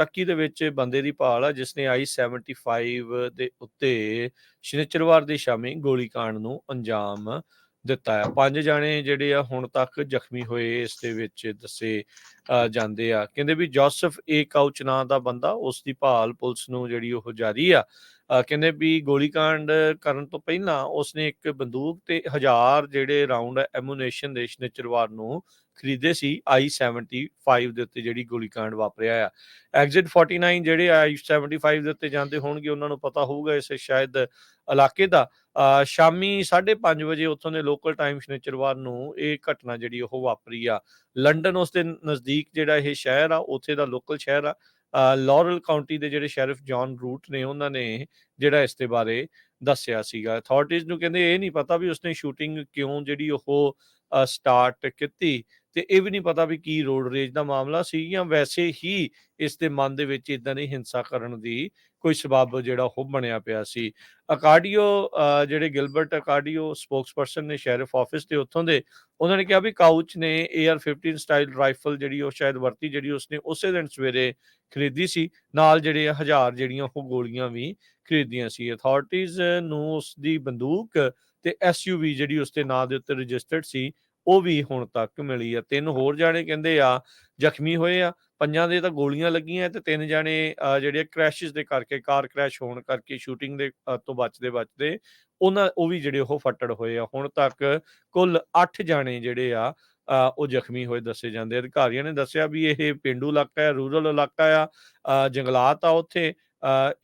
ਕੰਟੱਕੀ ਦੇ ਵਿੱਚ ਬੰਦੇ ਦੀ ਭਾਲ ਆ ਜਿਸ ਨੇ I-75 ਦੇ ਉੱਤੇ ਸ਼ਨਿਚਰਵਾਰ ਦੀ ਸ਼ਾਮੀ ਗੋਲੀकांड ਨੂੰ ਅੰਜਾਮ ਦਿੱਤਾ ਹੈ। ਪੰਜ ਜਾਣੇ ਜਿਹੜੇ ਆ ਹੁਣ ਤੱਕ ਜ਼ਖਮੀ ਹੋਏ ਇਸ ਦੇ ਵਿੱਚ ਦੱਸੇ ਜਾਂਦੇ ਆ। ਕਹਿੰਦੇ ਵੀ ਜੋਸਫ ਏ ਕਾਉਚ ਨਾਂ ਦਾ ਬੰਦਾ, ਉਸ ਦੀ ਭਾਲ ਪੁਲਿਸ ਨੂੰ ਜਿਹੜੀ ਉਹ ਜਾਰੀ ਆ। ਕਹਿੰਦੇ ਵੀ ਗੋਲੀकांड ਕਰਨ ਤੋਂ ਪਹਿਲਾਂ ਉਸਨੇ ਇੱਕ ਬੰਦੂਕ ਤੇ ਹਜ਼ਾਰ ਜਿਹੜੇ ਰਾਉਂਡ ਐਮੂਨੇਸ਼ਨ ਦੇ ਸ਼ਨਿਚਰਵਾਰ ਨੂੰ ਖਰੀਦੇ ਸੀ i75 ਦੇ ਉੱਤੇ ਜਿਹੜੀ ਗੋਲੀकांड ਵਾਪਰਿਆ ਆ। ਐਗਜ਼ਿਟ 49 ਜਿਹੜੇ i75 ਦੇ ਉੱਤੇ ਜਾਂਦੇ ਹੋਣਗੇ, ਉਹਨਾਂ ਨੂੰ ਪਤਾ ਹੋਊਗਾ, ਇਸ ਸ਼ਾਇਦ ਇਲਾਕੇ ਦਾ। ਸ਼ਾਮੀ 5:30 ਵਜੇ ਉੱਥੋਂ ਦੇ ਲੋਕਲ ਟਾਈਮ ਸ਼ਨਿਚਰਵਾਰ ਨੂੰ ਇਹ ਘਟਨਾ ਜਿਹੜੀ ਉਹ ਵਾਪਰੀ ਆ। ਲੰਡਨ ਉਸ ਦੇ ਨਜ਼ਦੀਕ ਜਿਹੜਾ ਇਹ ਸ਼ਹਿਰ ਆ ਉੱਥੇ ਦਾ ਲੋਕਲ ਸ਼ਹਿਰ ਆ। ਅ, ਲਾਰਲ ਕਾਉਂਟੀ ਦੇ ਜਿਹੜੇ ਸ਼ੈਰਿਫ ਜੌਨ ਰੂਟ ਨੇ ਉਹਨਾਂ ਨੇ ਜਿਹੜਾ ਇਸ ਦੇ ਬਾਰੇ ਦੱਸਿਆ ਸੀਗਾ। ਅਥਾਰਟੀਜ਼ ਨੂੰ ਕਹਿੰਦੇ ਇਹ ਨਹੀਂ ਪਤਾ ਵੀ ਉਸਨੇ ਸ਼ੂਟਿੰਗ ਕਿਉਂ ਜਿਹੜੀ ਉਹ ਸਟਾਰਟ ਕੀਤੀ। ਤੇ ਇਹ ਵੀ ਨਹੀਂ ਪਤਾ ਵੀ ਕੀ ਰੋਡ ਰੇਜ ਦਾ ਮਾਮਲਾ ਸੀ ਜਾਂ ਵੈਸੇ ਹੀ ਇਸ ਦੇ ਮਨ ਦੇ ਵਿੱਚ ਇਦਾਂ ਦੀ ਹਿੰਸਾ ਕਰਨ ਦੀ ਕੋਈ ਸਬਬ ਜਿਹੜਾ ਉਹ ਬਣਿਆ ਪਿਆ ਸੀ। ਅਕਾਡੀਓ ਜਿਹੜੇ ਗਿਲਬਰਟ ਅਕਾਡੀਓ ਸਪੋਕਸਪਰਸਨ ਨੇ ਸ਼ੈਰਿਫ ਆਫਿਸ ਦੇ ਉੱਥੋਂ ਦੇ, ਉਹਨਾਂ ਨੇ ਕਿਹਾ ਵੀ ਕਾਊਚ ਨੇ AR-15 ਸਟਾਈਲ ਰਾਈਫਲ ਜਿਹੜੀ ਉਹ ਸ਼ਾਇਦ ਵਰਤੀ ਜਿਹੜੀ ਉਸਨੇ ਉਸੇ ਦਿਨ ਸਵੇਰੇ ਖਰੀਦੀ ਸੀ। ਨਾਲ ਜਿਹੜੇ ਹਜ਼ਾਰ ਜਿਹੜੀਆਂ ਉਹ ਗੋਲੀਆਂ ਵੀ ਖਰੀਦੀਆਂ ਸੀ। ਅਥਾਰਟੀਜ਼ ਨੂੰ ਉਸ ਦੀ ਬੰਦੂਕ ਤੇ ਐਸਯੂਵੀ ਜਿਹੜੀ ਉਸ ਦੇ ਨਾਂ ਦੇ ਉੱਤੇ ਰਜਿਸਟਰਡ ਸੀ ਉਹ ਵੀ ਹੁਣ ਤੱਕ ਮਿਲੀ ਆ। ਤਿੰਨ ਹੋਰ ਜਾਣੇ ਕਹਿੰਦੇ ਆ, ਜ਼ਖਮੀ ਹੋਏ ਆ। ਪੰਜਾਂ ਦੇ ਤਾਂ ਗੋਲੀਆਂ ਲੱਗੀਆਂ ਤੇ ਤਿੰਨ ਜਾਣੇ ਜਿਹੜੇ ਕ੍ਰੈਸ਼ਸ ਦੇ ਕਰਕੇ, ਕਾਰ ਕ੍ਰੈਸ਼ ਹੋਣ ਕਰਕੇ ਸ਼ੂਟਿੰਗ ਦੇ ਤੋਂ ਬਚਦੇ ਬਚਦੇ, ਉਹਨਾਂ, ਉਹ ਵੀ ਜਿਹੜੇ ਉਹ ਫੱਟੜ ਹੋਏ ਆ। ਹੁਣ ਤੱਕ ਕੁੱਲ 8 ਜਾਣੇ ਜਿਹੜੇ ਆ ਉਹ ਜ਼ਖਮੀ ਹੋਏ ਦੱਸੇ ਜਾਂਦੇ ਆ। ਅਧਿਕਾਰੀਆਂ ਨੇ ਦੱਸਿਆ ਵੀ ਇਹ ਪਿੰਡੂ ਇਲਾਕਾ ਹੈ ਰੂਰਲ ਇਲਾਕਾ ਆ ਜੰਗਲਾਤ ਆ ਉੱਥੇ।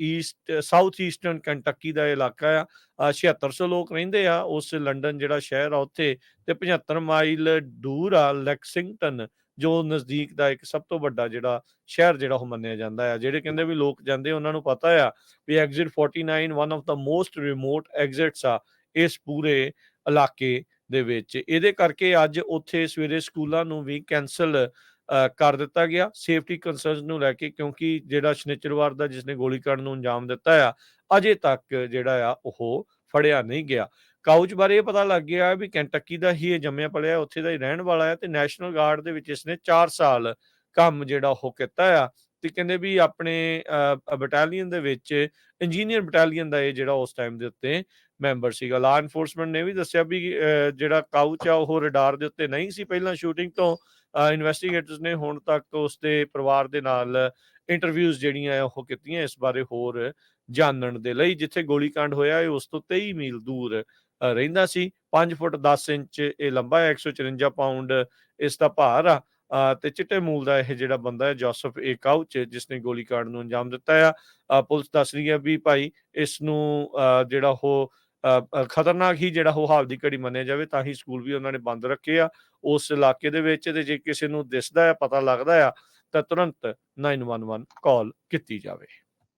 ਈਸਟ ਸਾਊਥ ਈਸਟਰਨ ਕੰਟੱਕੀ ਦਾ ਇਲਾਕਾ ਆ। ਅ, 7600 ਲੋਕ ਰਹਿੰਦੇ ਆ ਉਸ ਲੰਡਨ ਜਿਹੜਾ ਸ਼ਹਿਰ ਆ ਉੱਥੇ ਤੇ 75 ਮਾਈਲ ਦੂਰ ਆ ਲੈਕਸਿੰਗਟਨ ਜੋ ਨਜ਼ਦੀਕ ਦਾ ਇੱਕ ਸਭ ਤੋਂ ਵੱਡਾ ਜਿਹੜਾ ਸ਼ਹਿਰ ਜਿਹੜਾ ਉਹ ਮੰਨਿਆ ਜਾਂਦਾ ਆ। ਜਿਹੜੇ ਕਹਿੰਦੇ ਵੀ ਲੋਕ ਜਾਂਦੇ ਉਹਨਾਂ ਨੂੰ ਪਤਾ ਆ ਵੀ exit 49 one of the most remote exits ਆ ਇਸ ਪੂਰੇ ਇਲਾਕੇ ਦੇ ਵਿੱਚ। ਇਹਦੇ ਕਰਕੇ ਅੱਜ ਉੱਥੇ ਸਵੇਰੇ ਸਕੂਲਾਂ ਨੂੰ ਵੀ ਕੈਨਸਲ ਕਰ ਦਿੱਤਾ ਗਿਆ। ਸੇਫਟੀ ਕੰਸਰਨਸ ਨੂੰ ਲੈ ਕੇ ਕਿਉਂਕਿ ਜਿਹੜਾ ਸ਼ਨਿਚਰਵਾਰ ਦਾ ਜਿਸਨੇ ਗੋਲੀਕਾਂਡ ਨੂੰ ਅੰਜਾਮ ਦਿੱਤਾ ਆ, ਅਜੇ ਤੱਕ ਜਿਹੜਾ ਆ ਉਹ ਫੜਿਆ ਨਹੀਂ ਗਿਆ। ਕਾਊਚ ਬਾਰੇ ਇਹ ਪਤਾ ਲੱਗ ਗਿਆ ਵੀ ਕੈਂਟੱਕੀ ਦਾ ਹੀ ਇਹ ਜੰਮਿਆ ਪਲਿਆ ਉੱਥੇ ਦਾ ਹੀ ਰਹਿਣ ਵਾਲਾ ਹੈ ਤੇ ਨੈਸ਼ਨਲ ਗਾਰਡ ਦੇ ਵਿੱਚ ਇਸਨੇ 4 ਸਾਲ ਕੰਮ ਜਿਹੜਾ ਉਹ ਕੀਤਾ ਆ। ਤੇ ਕਹਿੰਦੇ ਵੀ ਆਪਣੇ ਬਟਾਲੀਅਨ ਦੇ ਵਿੱਚ ਇੰਜੀਨੀਅਰ ਬਟਾਲੀਅਨ ਦਾ ਇਹ ਜਿਹੜਾ ਉਸ ਟਾਈਮ ਦੇ ਉੱਤੇ ਮੈਂਬਰ ਸੀਗਾ। ਲਾ ਐਨਫੋਰਸਮੈਂਟ ਨੇ ਵੀ ਦੱਸਿਆ ਵੀ ਜਿਹੜਾ ਕਾਊਚ ਆ ਉਹ ਰਡਾਰ ਦੇ ਉੱਤੇ ਨਹੀਂ ਸੀ ਪਹਿਲਾਂ ਸ਼ੂਟਿੰਗ ਤੋਂ। ਇਨਵੈਸਟੀਗੇਟਰਸ ਨੇ ਹੁਣ ਤੱਕ ਉਸ ਦੇ ਪਰਿਵਾਰ ਦੇ ਨਾਲ ਇੰਟਰਵਿਊਜ਼ ਜਿਹੜੀਆਂ ਉਹ ਕੀਤੀਆਂ ਇਸ ਬਾਰੇ ਹੋਰ ਜਾਣਨ ਦੇ ਲਈ, ਜਿੱਥੇ ਗੋਲੀकांड ਹੋਇਆ ਇਹ ਉਸ ਤੋਂ 23 ਮੀਲ ਦੂਰ ਰਹਿੰਦਾ ਸੀ। 5 ਫੁੱਟ 10 ਇੰਚ ਇਹ ਲੰਬਾ ਹੈ 154 ਪਾਉਂਡ ਇਸ ਦਾ ਭਾਰ ਆ। ਤੇ ਚਿੱਟੇ ਮੂਲ ਦਾ ਇਹ ਜਿਹੜਾ ਬੰਦਾ ਹੈ, ਜੋਸਫ ਏ ਕਾਊਚ ਜਿਸ ਨੇ ਗੋਲੀकांड ਨੂੰ ਅੰਜਾਮ ਦਿੱਤਾ ਆ। ਪੁਲਿਸ ਦੱਸ ਰਹੀ ਹੈ ਵੀ ਭਾਈ ਇਸ ਨੂੰ ਜਿਹੜਾ ਉਹ ਖਤਰਨਾਕ ਹੀ ਜਿਹੜਾ ਉਹ ਹਾਲ ਦੀ ਘੜੀ ਮੰਨਿਆ ਜਾਵੇ, ਤਾਂ ਹੀ ਸਕੂਲ ਵੀ ਉਹਨਾਂ ਨੇ ਬੰਦ ਰੱਖੇ ਆ। ਉਸ ਇਲਾਕੇ ਦੇ ਵਿੱਚ ਤੇ ਜੇ ਕਿਸੇ ਨੂੰ ਦਿਸਦਾ ਹੈ, ਪਤਾ ਲੱਗਦਾ ਆ, ਤਾਂ ਤੁਰੰਤ 911 ਕਾਲ ਕੀਤੀ ਜਾਵੇ।